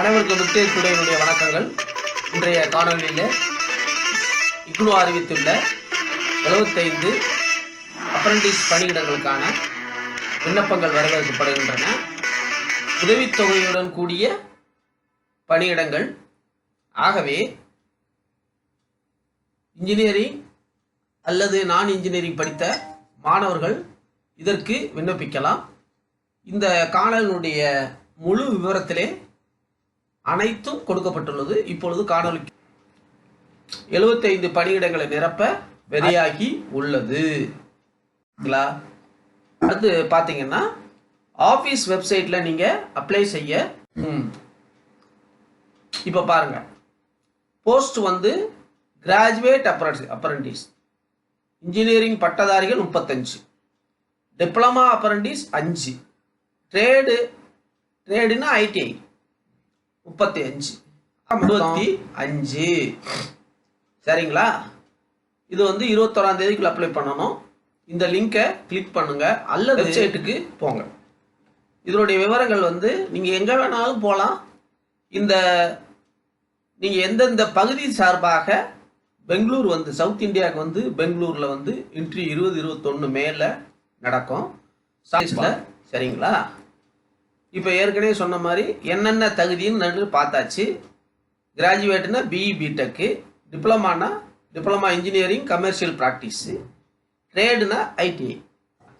அனைவருக்கும் முக்தேஷ் துறையினுடைய வணக்கங்கள். இன்றைய காணொலியில் இக்னு அறிவித்துள்ள 75 அப்ரண்டிஸ் பணியிடங்களுக்கான விண்ணப்பங்கள் வரவேற்கப்படுகின்றன. உதவித்தொகையுடன் கூடிய பணியிடங்கள். ஆகவே இன்ஜினியரிங் அல்லது நான் இன்ஜினியரிங் படித்த மாணவர்கள் இதற்கு விண்ணப்பிக்கலாம். இந்த காணலினுடைய முழு விவரத்திலே அனைத்தும் கொடுக்கப்பட்டுள்ளது. இப்பொழுது காணொலி 75 பணியிடங்களை நிரப்ப வெளியாகி உள்ளது. அது அடுத்து பார்த்தீங்கன்னா ஆஃபீஸ் வெப்சைட்டில் நீங்கள் அப்ளை செய்ய ம். இப்போ பாருங்க. போஸ்ட் வந்து கிராஜுவேட் அப்ரண்டி அப்ரண்டிஸ். இன்ஜினியரிங் பட்டதாரிகள் முப்பத்தஞ்சு. டிப்ளமா அப்ரண்டிஸ் அஞ்சு. ட்ரேடு ட்ரேடுன்னா ஐடிஐ முப்பத்தி அஞ்சு. இருபத்தி அஞ்சு. சரிங்களா? இது வந்து இருபத்தோராம் தேதிக்குள்ள அப்ளை பண்ணணும். இந்த லிங்கை கிளிக் பண்ணுங்க. அல்லது வெப்சைட்டுக்கு போங்க. இதனுடைய விவரங்கள் வந்து நீங்கள் எங்கே வேணாலும் போகலாம் இந்த நீங்கள் எந்தெந்த பகுதி சார்பாக பெங்களூர் வந்து சவுத் இந்தியாவுக்கு வந்து பெங்களூரில் வந்து இன்ட்ரி இருபது இருபத்தொன்று மேல நடக்கும். சரிங்களா? இப்போ ஏற்கனவே சொன்ன மாதிரி என்னென்ன தகுதின்னு நடு பார்த்தாச்சு. கிராஜுவேட்னா பிஇ பிடெக்கு டிப்ளமானா டிப்ளமா இன்ஜினியரிங் கமர்ஷியல் ப்ராக்டிஸு ட்ரேடுனா ஐடிஐ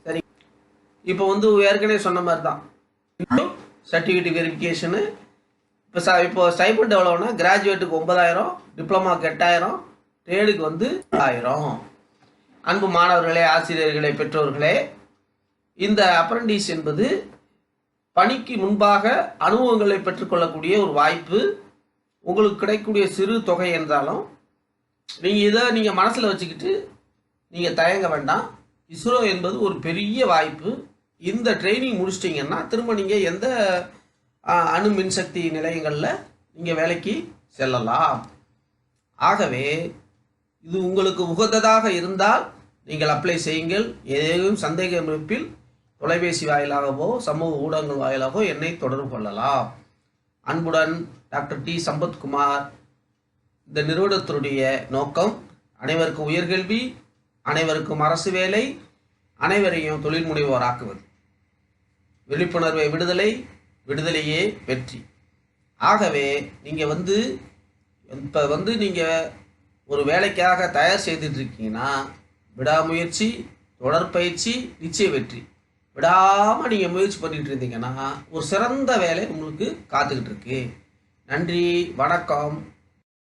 சரி. இப்போ வந்து ஏற்கனவே சொன்ன மாதிரி தான் சர்டிஃபிகேட் வெரிஃபிகேஷனு இப்போ ச இப்போ ஸ்டைபண்ட் எவ்வளோனா கிராஜுவேட்டுக்கு ஒன்பதாயிரம் டிப்ளமாவுக்கு எட்டாயிரம் ட்ரேடுக்கு வந்து ஆயிரம். அன்பு மாணவர்களே ஆசிரியர்களே பெற்றோர்களே இந்த அப்ரண்டிஸ் என்பது பணிக்கு முன்பாக அனுபவங்களை பெற்றுக்கொள்ளக்கூடிய ஒரு வாய்ப்பு உங்களுக்கு கிடைக்கக்கூடிய சிறு தொகை என்றாலும் நீங்கள் இதை நீங்கள் மனசில் வச்சுக்கிட்டு நீங்கள் தயங்க வேண்டாம். இஸ்ரோ என்பது ஒரு பெரிய வாய்ப்பு. இந்த ட்ரைனிங் முடிச்சிட்டிங்கன்னா திரும்ப நீங்கள் எந்த அணு மின்சக்தி நிலையங்களில் நீங்கள் வேலைக்கு செல்லலாம். ஆகவே இது உங்களுக்கு உகந்ததாக இருந்தால் நீங்கள் அப்ளை செய்யுங்கள். ஏதேனும் சந்தேக அமைப்பில் தொலைபேசி வாயிலாகவோ சமூக ஊடகங்கள் வாயிலாகவோ என்னை தொடர்பு கொள்ளலாம். அன்புடன் டாக்டர் டி. சம்பத்குமார் இந்த நிறுவனத்தினுடைய நோக்கம் அனைவருக்கும் உயர்கல்வி அனைவருக்கும் அரசு வேலை அனைவரையும் தொழில் முனைவோராக்குவது. விழிப்புணர்வை விடுதலை விடுதலையே வெற்றி. ஆகவே நீங்கள் வந்து இப்போ வந்து நீங்கள் ஒரு வேலைக்காக தயார் செய்துட்டு இருக்கீங்கன்னா விடாமுயற்சி தொடர்பயிற்சி நிச்சய வெற்றி. விடாமல் நீங்கள் முயற்சி பண்ணிகிட்டு இருந்தீங்கன்னா ஒரு சிறந்த வேலை உங்களுக்கு காத்துக்கிட்டு இருக்கு. நன்றி வணக்கம்.